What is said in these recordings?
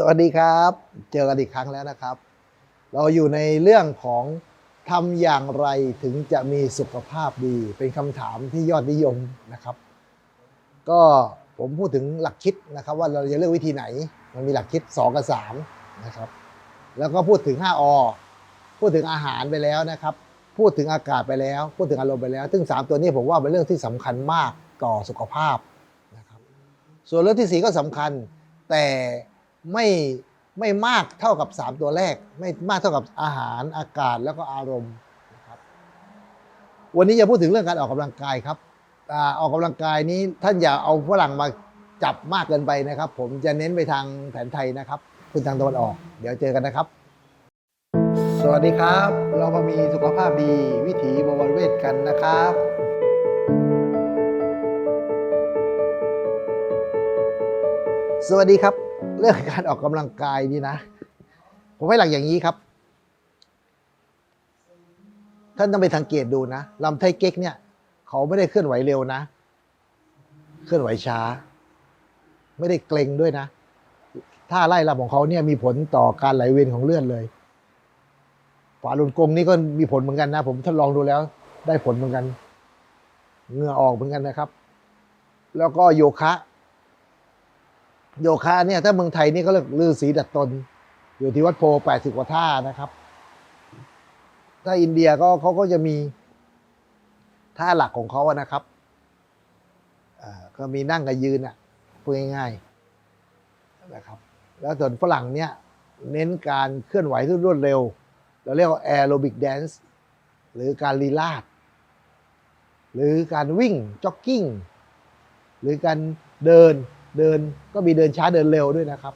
สวัสดีครับ เจอกันอีกครั้งแล้วนะครับ เราอยู่ในเรื่องของทำอย่างไรถึงจะมีสุขภาพดี เป็นคำถามที่ยอดนิยมนะครับ ก็ผมพูดถึงหลักคิดนะครับ ว่าเราจะเลือกวิธีไหน มันมีหลักคิด 2 กับ3นะครับแล้วก็พูดถึง 5อพูดถึงอาหารไปแล้วนะครับ พูดถึงอากาศไปแล้ว พูดถึงอารมณ์ไปแล้ว ซึ่ง 3 ตัวนี้ผมว่าเป็นเรื่องที่สำคัญมากต่อสุขภาพนะครับส่วนเรื่องที่ 4 ก็สำคัญแต่ ไม่ไม่มากเท่ากับ 3 ตัวแรก ไม่มากเท่ากับอาหารอากาศแล้วก็อารมณ์นะครับวันนี้จะพูดถึงเรื่องการออกกำลังกายครับอาออกกำลังกายนี้ท่านอย่าเอาฝรั่งมาจับมากเกินไปนะครับ ผมจะเน้นไปทางแผนไทยนะครับ คุณทางตะวันออก เดี๋ยวเจอกันนะครับ สวัสดีครับ เรามามีสุขภาพดีวิถีบวรเวทกันนะครับสวัสดีครับ เรื่องการออกกำลังกายนี่นะ ผมให้หลักอย่างนี้ครับ ท่านต้องไปสังเกตดูนะลำไทเก๊กเนี่ย เขาไม่ได้เคลื่อนไหวเร็วนะ เคลื่อนไหวช้า ไม่ได้เกรงด้วยนะท่าไล่ลำของเขาเนี่ยมีผลต่อการไหลเวียนของเลือดเลยฝาลุนกงนี่ก็มีผลเหมือนกันนะ ผมทดลองดูแล้ว ได้ผลเหมือนกันเหงื่อออกเหมือนกันนะครับ แล้วก็โยคะ โยคะเนี่ยถ้าเมืองไทยนี่เขาเรียกลือสีดัดตน อยู่ที่วัดโพแปดสิบกว่าท่านะครับ ถ้าอินเดียก็เขาก็จะมีท่าหลักของเขาอะนะครับก็มีนั่งกับยืนอะพูดง่ายๆนะครับแล้วส่วนฝรั่งเนี่ยเน้นการเคลื่อนไหวที่รวดเร็ว เราเรียกว่าแอโรบิกแดนซ์หรือการลีลาด หรือการวิ่งจ็อกกิ้ง หรือการเดิน เดินก็มีเดินช้าเดินเร็วด้วยนะครับ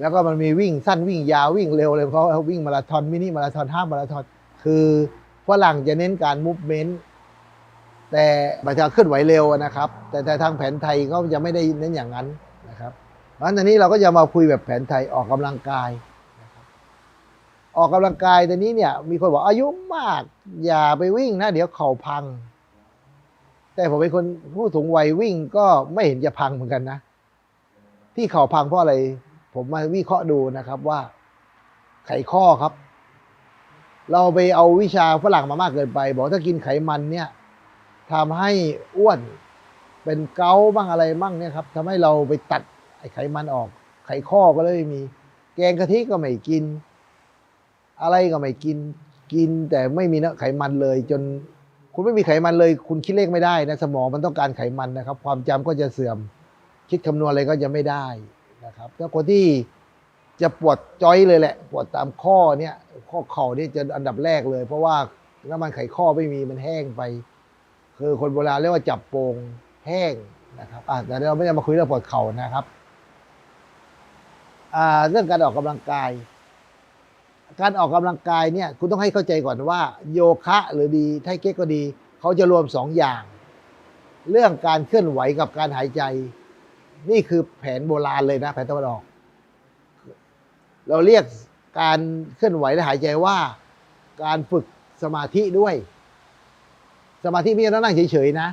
แล้วก็มันมีวิ่งสั้นวิ่งยาววิ่งเร็วเลยเพราะเขาวิ่งมาราธอนมินิมาราธอนห้ามาราธอนคือฝรั่งจะเน้นการมูฟเมนต์แต่ประชาเคลื่อนไหวเร็วนะครับ แต่แต่ทางแผนไทยเขาจะไม่ได้เน้นอย่างนั้นนะครับเพราะฉะนั้นนนี้เราก็จะมาคุยแบบแผนไทยออกกำลังกายออกกำลังกายแต่นี้เนี่ยมีคนบอกอายุมากอย่าไปวิ่งนะ เดี๋ยวเข่าพัง แต่ผมเป็นคนผู้สูงวัยวิ่งก็ไม่เห็นจะพังเหมือนกันนะ ที่เข่าพังเพราะอะไร ผมมาวิเคราะห์ดูนะครับว่า ไขข้อครับ เราไปเอาวิชาฝรั่งมามากเกินไป บอกถ้ากินไขมันเนี่ยทำให้อ้วนเป็นเกาบ้างอะไรบ้างเนี่ยครับทำให้เราไปตัดไอไขมันออก ไขข้อก็เลยไม่มี แกงกะทิก็ไม่กิน อะไรก็ไม่กิน กินแต่ไม่มีเนื้อไขมันเลยจน คุณไม่มีไขมันเลย คุณคิดเลขไม่ได้นะสมองมันต้องการไขมันนะครับ ความจำก็จะเสื่อม คิดคำนวณอะไรก็จะไม่ได้นะครับถ้าคนที่จะปวดจอยเลยแหละปวดตามข้อเนี่ยข้อเข่านี่จะอันดับแรกเลย เพราะว่าน้ำมันไขข้อไม่มีมันแห้งไป คือคนโบราณเรียกว่าจับโปงแห้งนะครับอะแต่เราไม่ได้มาคุยเรื่องปวดเข่านะครับอ่าเรื่องการออกกำลังกาย การออกกำลังกายเนี่ยคุณต้องให้เข้าใจก่อนว่า โยคะหรือดีไทเก๊กก็ดี เขาจะรวมสองอย่าง เรื่องการเคลื่อนไหวกับการหายใจ นี่คือแผนโบราณเลยนะแผนตะวันออก เราเรียกการเคลื่อนไหวและหายใจว่า การฝึกสมาธิด้วย สมาธิไม่ใช่นั่งเฉยๆนะ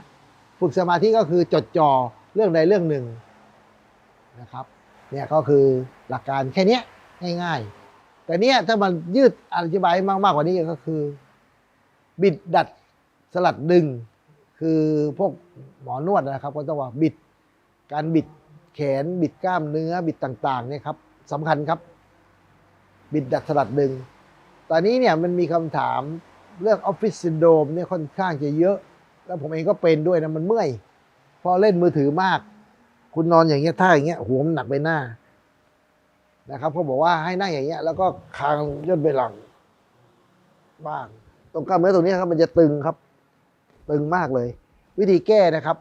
ฝึกสมาธิก็คือจดจ่อเรื่องใดเรื่องหนึ่งนะครับ เนี่ยก็คือหลักการแค่นี้ง่าย ๆ แต่เนี้ยถ้ามันยืดอธิบายมากมากกว่านี้ก็คือ บิดดัดสลัดดึง คือพวกหมอนวดนะครับ ก็ต้องว่าบิด การบิดแขนบิดกล้ามเนื้อบิดต่างๆเนี่ยครับสำคัญครับ บิดดัดสลัดดึง ตอนนี้เนี่ยมันมีคำถามเรื่องออฟฟิศซินโดรมเนี่ยค่อนข้างจะเยอะ แล้วผมเองก็เป็นด้วยนะมันเมื่อย พอเล่นมือถือมาก คุณนอนอย่างเงี้ยท่าอย่างเงี้ยหัวมันหนักไปหน้า นะครับเขาบอกว่าให้นั่งอย่างเงี้ย แล้วก็คางย่นไปหลังบ้างตรงกล้ามเนื้อตรงนี้ครับมันจะตึงครับ ตึงมากเลย วิธีแก้นะครับ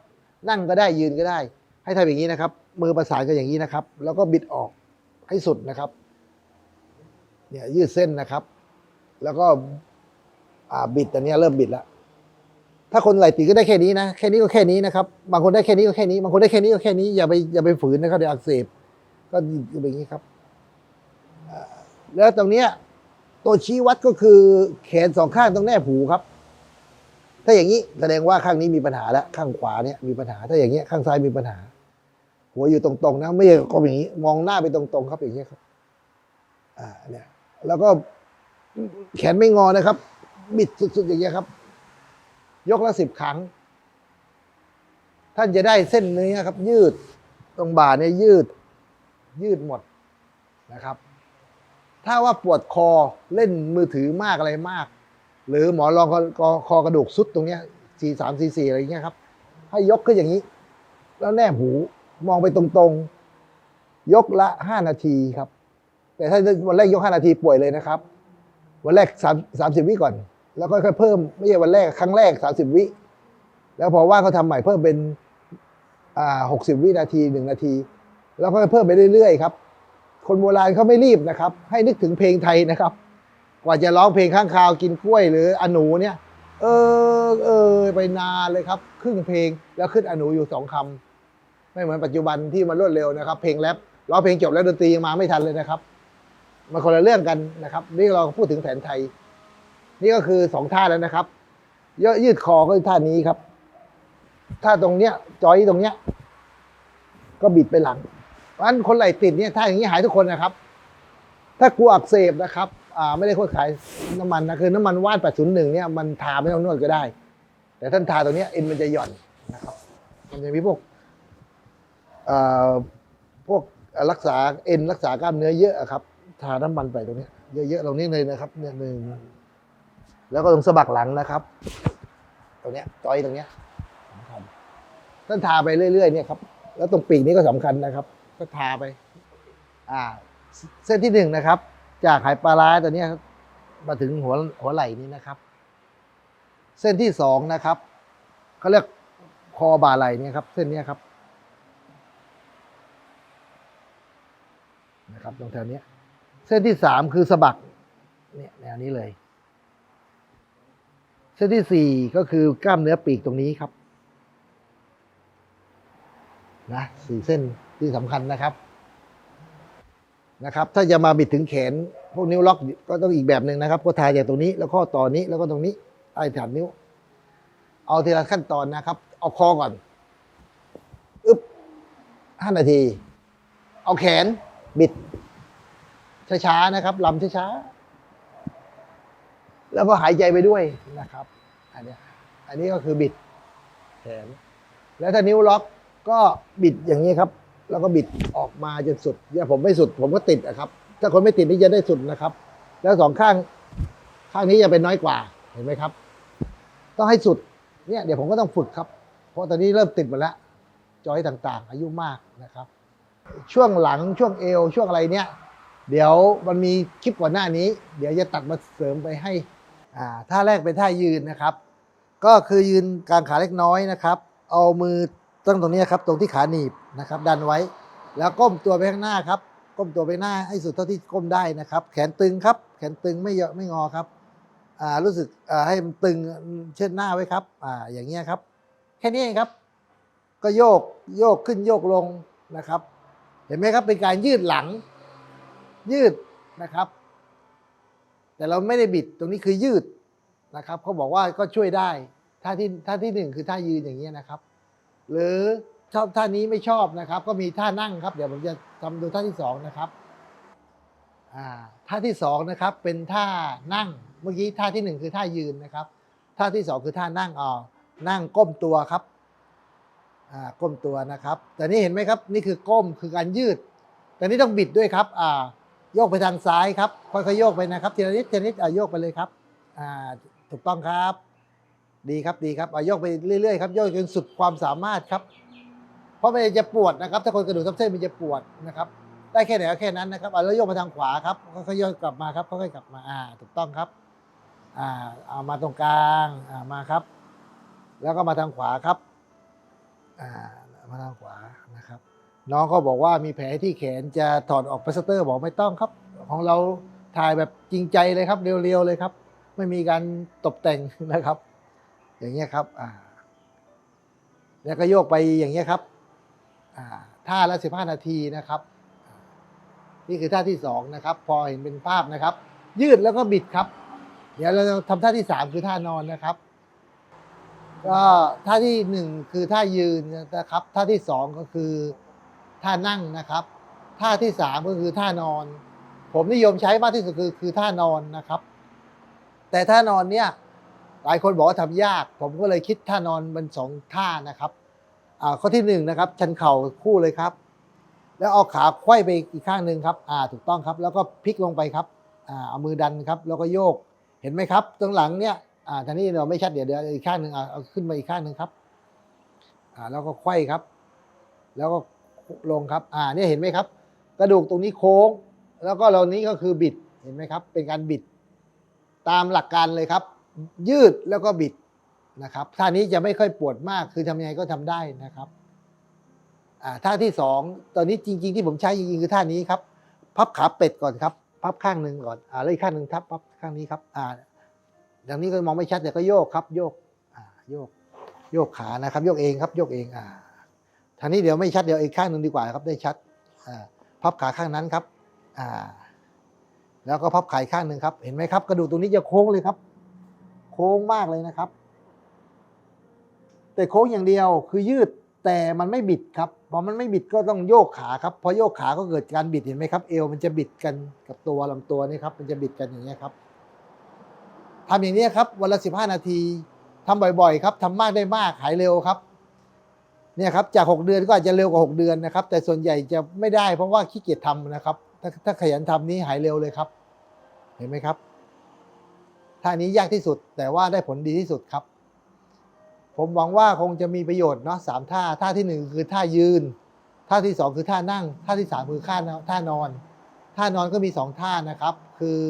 นั่งก็ได้ยืนก็ได้ ให้ทำอย่างนี้นะครับ มือประสานกันอย่างนี้นะครับ แล้วก็บิดออกให้สุดนะครับเนี่ยยืดเส้นนะครับ แล้วก็บิดอันเนี้ยเริ่มบิดแล้วถ้าคนไหลตีก็ได้แค่นี้นะแค่นี้ก็แค่นี้นะครับ บางคนได้แค่นี้ก็แค่นี้ บางคนได้แค่นี้ก็แค่นี้อย่าไปอย่าไปฝืนนะครับเดี๋ยวอักเสบก็อย่างนี้ครับ แล้วตรงเนี้ยตัวชี้วัดก็คือแขนสองข้างต้องแนบหูครับ ถ้าอย่างนี้แสดงว่าข้างนี้มีปัญหาแล้วข้างขวาเนี่ยมีปัญหา ถ้าอย่างเงี้ยข้างซ้ายมีปัญหา หัวอยู่ตรงๆนะไม่ใช่ก็อย่างนี้ มองหน้าไปตรงๆ ครับอย่างนี้ยครับ อ่าเนี่ยแล้วก็แขนไม่งอนะครับ บิดสุดๆอย่างเงี้ยครับ ยกละสิบครั้ง ท่านจะได้เส้นเนื้อครับ ยืดตรงบ่าเนี่ยยืด ยืดหมดนะครับ ถ้าว่าปวดคอเล่นมือถือมากอะไรมาก หรือหมอรองคอคอกระดูกสุดตรงเนี้ยสี่สามสี่สี่อะไรอย่างเงี้ยครับ ให้ยกขึ้นอย่างนี้ แล้วแนบหูมองไปตรงๆ ยกละห้านาทีครับ แต่ถ้าวันแรกยกห้านาทีป่วยเลยนะครับ วันแรกสามสามสิบวิก่อน แล้วก็ค่อยๆเพิ่มไม่ใช่วันแรกครั้งแรกสามสิบวิ แล้วพอว่างเขาทำใหม่เพิ่มเป็นอ่าหกสิบวินาทีหนึ่งนาที แล้วก็เพิ่มไปเรื่อยๆครับ คนโบราณเขาไม่รีบนะครับ ให้นึกถึงเพลงไทยนะครับ กว่าจะร้องเพลงข้างคาวกินกล้วยหรืออนูเนี่ย เออเออไปนานเลยครับ ครึ่งเพลงแล้วขึ้นอนูอยู่สองคำไม่เหมือนปัจจุบันที่มันรวดเร็วนะครับ เพลงแรปร้องเพลงจบแล้วดนตรียังมาไม่ทันเลยนะครับมันคนละเรื่องกันนะครับ นี่เราพูดถึงแผนไทย นี่ก็คือสองท่าแล้วนะครับยยืดคอก็ท่านี้ครับ ท่าตรงเนี้ยจอยตรงเนี้ย ก็บิดไปหลัง ราะฉะนั้นคนไหลติดเนี่ยถ้าอย่างนี้หายทุกคนนะครับ ถ้ากลัวอักเสบนะครับอ่าไม่ได้โคตรขายน้ำมันนะคือน้ำมันว่าน 801 เนี่ยมันทาไม่ต้องนวดก็ได้ แต่ท่านทาตรงนี้เอ็นมันจะหย่อนนะครับ มันจะมีพวกเอ่อพวกรักษาเอ็นรักษากล้ามเนื้อเยอะอะครับ ทาน้ำมันไปตรงนี้เยอะๆตรงนี้เลยนะครับเนี่ยหนึ่งแล้วก็ตรงสะบักหลังนะครับ ตรงเนี้ยจอยตรงเนี้ยสำคัญท่านทาไปเรื่อยๆเนี่ยครับ แล้วตรงปีกนี้ก็สำคัญนะครับ ก็ทาไป อ่า เส้นที่หนึ่งนะครับ จากไหปลาร้าตัวนี้มาถึงหัวหัวไหล่นี้นะครับ เส้นที่สองนะครับเขาเรียกคอบ่าไหล่นี่ครับ เส้นนี้ครับนะครับตรงแถวนี้เส้นที่สามคือสะบักเนี่ยแนวนี้เลย เส้นที่สี่ก็คือกล้ามเนื้อปีกตรงนี้ครับ นะสี่เส้น ที่สำคัญนะครับนะครับ ถ้าจะมาบิดถึงแขน พวกนิ้วล็อกก็ต้องอีกแบบหนึ่งนะครับ ก็ทายจากตรงนี้ แล้วข้อต่อนี้แล้วก็ตรงนี้ใต้ฐานนิ้ว เอาทีละขั้นตอนนะครับ เอาคอก่อนอึ๊บห้านาที เอาแขนบิดช้าๆนะครับลำช้าๆแล้วก็หายใจไปด้วยนะครับ อันนี้อันนี้ก็คือบิดแขนแล้วถ้านิ้วล็อกก็บิดอย่างนี้ครับ แล้วก็บิดออกมาจนสุดเนี่ยผมไม่สุดผมก็ติดอะครับ ถ้าคนไม่ติดนี่จะได้สุดนะครับ แล้วสองข้างข้างนี้จะเป็นน้อยกว่าเห็นไหมครับ ต้องให้สุดเนี่ยเดี๋ยวผมก็ต้องฝึกครับ เพราะตอนนี้เริ่มติดหมดแล้วจอยต่างๆ อายุมากนะครับ ช่วงหลังช่วงเอวช่วงอะไรเนี่ย เดี๋ยวมันมีคลิปก่อนหน้านี้ เดี๋ยวจะตัดมาเสริมไปให้อ่าท่าแรกเป็นท่ายืนนะครับ ก็คือยืนกลางขาเล็กน้อยนะครับ เอามือ ตั้งตรงนี้ครับตรงที่ขาหนีบนะครับ ดันไว้ แล้วก้มตัวไปข้างหน้าครับ ก้มตัวไปหน้าให้สุดเท่าที่ก้มได้นะครับ แขนตึงครับ แขนตึงไม่เยอะไม่งอครับอ่ารู้สึกอ่าให้มันตึงเชิดหน้าไว้ครับอ่าอย่างเงี้ยครับ แค่นี้เองครับ ก็โยกโยกขึ้นโยกลงนะครับ เห็นไหมครับเป็นการยืดหลัง ยืดนะครับ แต่เราไม่ได้บิดตรงนี้คือยืดนะครับเขาบอกว่าก็ช่วยได้ท่าที่ท่าที่หนึ่งคือท่ายืนอย่างเงี้ยนะครับ หรือชอบท่านี้ไม่ชอบนะครับ ก็มีท่านั่งครับ เดี๋ยวผมจะทำดูท่าที่สองนะครับท่าที่สองนะครับเป็นท่านั่งเมื่อกี้ท่าที่หนึ่งคือท่ายืนนะครับ ท่าที่สองคือท่านั่งอ๋อนั่งก้มตัวครับก้มตัวนะครับ แต่นี่เห็นไหมครับนี่คือก้มคือการยืด แต่นี่ต้องบิดด้วยครับอ่าโยกไปทางซ้ายครับค่อยๆโยกไปนะครับทีละนิดทีละนิดอ่าโยกไปเลยครับอ่าถูกต้องครับ ดีครับดีครับอ่ายกไปเรื่อยๆครับยกจนสุดความสามารถครับ เพราะมันจะปวดนะครับ ถ้าคนกระดูกทับเส้นมันจะปวดนะครับ ได้แค่ไหนก็แค่นั้นนะครับเอาแล้วยกมาทางขวาครับค่อยๆยกกลับมาครับค่อยๆกลับมาอ่าถูกต้องครับอ่าเอามาตรงกลางอ่ามาครับ แล้วก็มาทางขวาครับอ่ามาทางขวานะครับ น้องก็บอกว่ามีแผลที่แขนจะถอดออกพลาสเตอร์บอกไม่ต้องครับ ของเราถ่ายแบบจริงใจเลยครับเรียวๆเลยครับ ไม่มีการตกแต่งนะครับ อย่างเงี้ยครับอ่าแล้วก็โยกไปอย่างเงี้ยครับอ่าท่าละสิบห้านาทีนะครับ นี่คือท่าที่สองนะครับ พอเห็นเป็นภาพนะครับ ยืดแล้วก็บิดครับ เดี๋ยวเราจะทำท่าที่สามคือท่านอนนะครับก็ท่าที่หนึ่งคือท่ายืนนะครับ ท่าที่สองก็คือท่านั่งนะครับ ท่าที่สามก็คือท่านอน ผมนิยมใช้มากที่สุดคือคือท่านอนนะครับ แต่ท่านอนเนี่ย หลายคนบอกว่าทำยาก ผมก็เลยคิดท่านอนเป็นสองท่านะครับอ่าข้อที่หนึ่งนะครับ ชันเข่าคู่เลยครับ แล้วเอาขาไขว้ไปอีกข้างหนึ่งครับอ่าถูกต้องครับ แล้วก็พลิกลงไปครับอ่าเอามือดันครับ แล้วก็โยกเห็นไหมครับตรงหลังเนี่ยอ่าทางนี้เราไม่ชัดเดี๋ยวเดี๋ยวอีกข้างหนึ่งเอาขึ้นมาอีกข้างหนึ่งครับอ่าแล้วก็ไขว้ครับ แล้วก็ลงครับอ่าเนี่ยเห็นไหมครับ กระดูกตรงนี้โค้ง แล้วก็เรานี้ก็คือบิดเห็นไหมครับ เป็นการบิดตามหลักการเลยครับ ยืดแล้วก็บิดนะครับท่านี้จะไม่ค่อยปวดมากคือทำยังไงก็ทำได้นะครับท่าที่สองตอนนี้จริง ๆ ที่ผมใช้จริงๆคือท่านี้ครับพับขาเป็ดก่อนครับ พับข้างหนึ่งก่อนอ่าแล้วอีกข้างหนึ่งทับพับข้างนี้ครับอ่าอย่างนี้ก็มองไม่ชัดแต่ก็โยกครับ โยกอ่าโยก โยกขานะครับ โยกเองครับโยกเองอ่าทางนี้เดี๋ยวไม่ชัดเดี๋ยวอีกข้างหนึ่งดีกว่าครับ ได้ชัดอ่าพับขาข้างนั้นครับอ่าแล้วก็พับขาข้างหนึ่งครับ เห็นไหมครับ กระดูกตรงนี้จะโค้งเลยครับ ค้งมากเลยนะครับ แต่โค้งอย่างเดียวคือยืดแต่มันไม่บิดครับพอมันไม่บิดก็ต้องโยกขาครับพอโยกขาก็เกิดการบิดเห็นไหมครับ เอวมันจะบิดกันกับตัวลำตัวนี่ครับ มันจะบิดกันอย่างนี้ครับทำอย่างนี้ครับ วันละสิบห้านาทีทำบ่อยๆ ครับทำมากได้มากหายเร็วครับ เนี่ยครับจากหกเดือนก็อาจจะเร็วกว่าหกเดือนนะครับ แต่ส่วนใหญ่จะไม่ได้เพราะว่าขี้เกียจทำนะครับ ถ้าถ้าขยันทำนี้หายเร็วเลยครับ เห็นไหมครับ ท่านี้ยากที่สุด แต่ว่าได้ผลดีที่สุดครับ ผมหวังว่าคงจะมีประโยชน์เนาะสามท่า ท่าที่หนึ่งคือท่ายืน ท่าที่สองคือท่านั่ง ท่าที่สามคือท่าท่านอน ท่านอนก็มีสองท่านะครับ คือ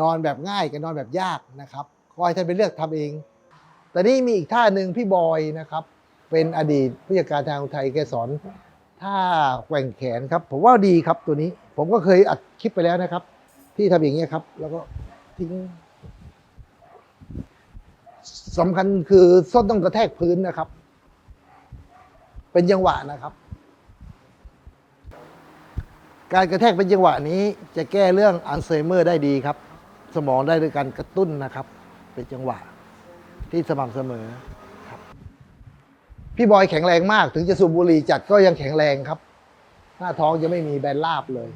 นอนแบบง่ายกับนอนแบบยากนะครับขอให้ท่านไปเลือกทำเองแต่นี่มีอีกท่าหนึ่งพี่บอยนะครับ เป็นอดีตผู้จัดการทางอุทัยแกสอนท่าแกว่งแขนครับ ผมว่าดีครับตัวนี้ ผมก็เคยอัดคลิปไปแล้วนะครับ ที่ทำอย่างนี้ยครับ แล้วก็ทิ้ง สำคัญคือส้นต้องกระแทกพื้นนะครับ เป็นจังหวะนะครับ การกระแทกเป็นจังหวะนี้ จะแก้เรื่องอัลไซเมอร์ได้ดีครับ สมองได้ด้วยการกระตุ้นนะครับ เป็นจังหวะ ที่สม่ำเสมอครับ พี่บอยแข็งแรงมาก ถึงจะสูบบุหรี่จัดก็ยังแข็งแรงครับ หน้าท้องจะไม่มีแบนราบเลย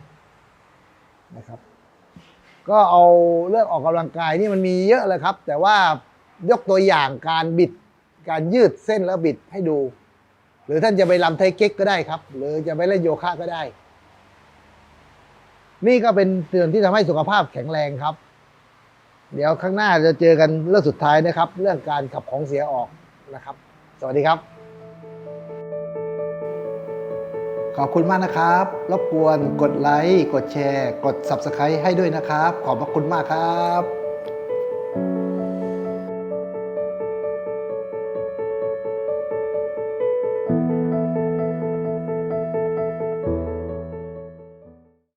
นะครับก็เอาเรื่องออกกำลังกายนี่มันมีเยอะเลยครับ แต่ว่า ยกตัวอย่างการบิด การยืดเส้นแล้วบิดให้ดู หรือท่านจะไปลำไทเก๊กก็ได้ครับ หรือจะไปเล่นโยคะก็ได้ นี่ก็เป็นส่วนที่ทำให้สุขภาพแข็งแรงครับ เดี๋ยวข้างหน้าจะเจอกันเรื่องสุดท้ายนะครับ เรื่องการขับของเสียออกนะครับ สวัสดีครับ ขอบคุณมากนะครับ รบกวนกดไลค์ กดแชร์ กด Subscribe ให้ด้วยนะครับ ขอบพระคุณมากครับ